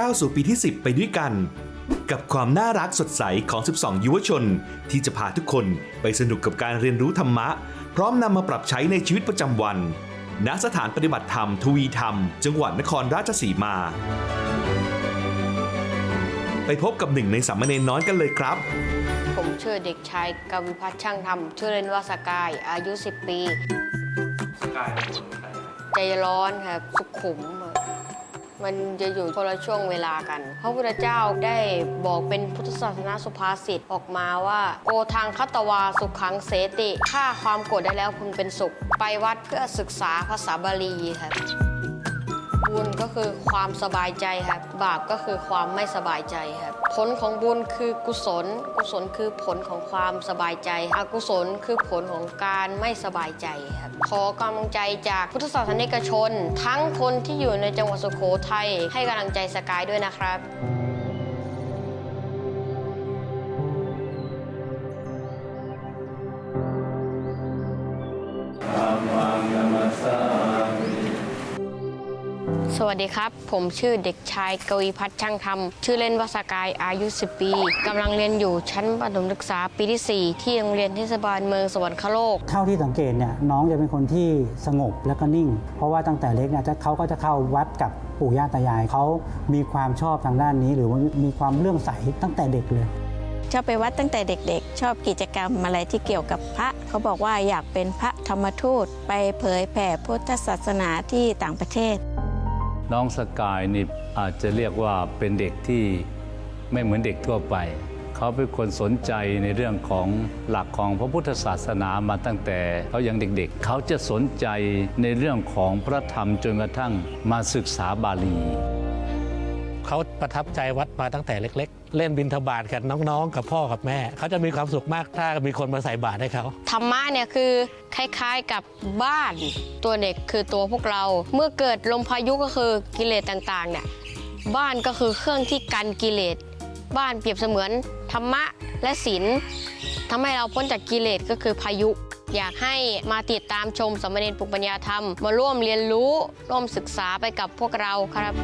ก้าวสู่ปีที่ 10 ไปด้วยกัน กับความน่ารักสดใสของ 12 ยุวชน ที่จะพาทุกคนไปสนุกกับการเรียนรู้ธรรมะ พร้อมนำมาปรับใช้ในชีวิตประจำวัน ณสถานปฏิบัติธรรม ทวีธรรม จังหวัดนครราชสีมา ไปพบกับหนึ่งในสามเณรน้อยกันเลยครับผมชื่อเด็กชายกวิพัฒน์ช่างธรรม ชื่อเล่นว่าสกาย อายุ 10 ปีใจร้อนครับ สุขุมครับ มันจะอยู่คนละช่วงเวลากัน พระพุทธเจ้าได้บอกเป็นพุทธศาสนาสุภาษิตออกมาว่าโกทางคัตวาสุขังเสติฆ่าความโกรธได้แล้วพึงเป็นสุข ไปวัดเพื่อศึกษาภาษาบาลีครับ คือความสบายใจครับ บาปก็คือความไม่สบายใจครับ ผลของบุญคือกุศล กุศลคือผลของความสบายใจ อกุศลคือผลของการไม่สบายใจครับ ขอกำลังใจจากพุทธศาสนิกชน ทั้งคนที่อยู่ในจังหวัดสุโขทัยให้กำลังใจสกายด้วยนะครับ สวัสดีครับ ผมชื่อเด็กชายกวีพัฒน์ช่างธรรม ชื่อเล่นว่าสกายอายุ 10 ปีกำลังเรียนอยู่ชั้นประถมศึกษาปีที่ 4 ที่โรงเรียนเทศบาลเมืองสวรรคโลก เท่าที่สังเกตเนี่ยน้องจะเป็นคนที่สงบและก็นิ่ง เพราะว่าตั้งแต่เล็กเนี่ยจะเขาก็จะเข้าวัดกับปู่ย่าตายายเขามีความชอบทางด้านนี้ หรือว่ามีความเลื่อมใสตั้งแต่เด็กเลยชอบไปวัดตั้งแต่เด็กๆ ชอบกิจกรรมอะไรที่เกี่ยวกับพระ เขาบอกว่าอยากเป็นพระธรรมทูต ไปเผยแผ่พุทธศาสนาที่ต่างประเทศ น้องสกายนี่อาจจะเรียกว่าเป็นเด็กที่ไม่เหมือนเด็กทั่วไป เขาเป็นคนสนใจในเรื่องของหลักของพระพุทธศาสนามาตั้งแต่เขายังเด็กๆเขาจะสนใจในเรื่องของพระธรรมจนกระทั่งมาศึกษาบาลี เขาประทับใจวัดมาตั้งแต่เล็ก ๆ เล่นบินทบาทกับน้องๆ กับพ่อกับแม่ เขาจะมีความสุขมากถ้ามีคนมาใส่บาตรให้เขาธรรมะเนี่ยคือคล้ายๆกับบ้าน ตัวเด็กคือตัวพวกเรา เมื่อเกิดลมพายุก็คือกิเลสต่างๆเนี่ยบ้านก็คือเครื่องที่กันกิเลส บ้านเปรียบเสมือนธรรมะและศีลทำให้เราพ้นจากกิเลสก็คือพายุ อยากให้มาติดตามชมสมเณรปุกปัญญาธรรม มาร่วมเรียนรู้ ร่วมศึกษาไปกับพวกเราครับ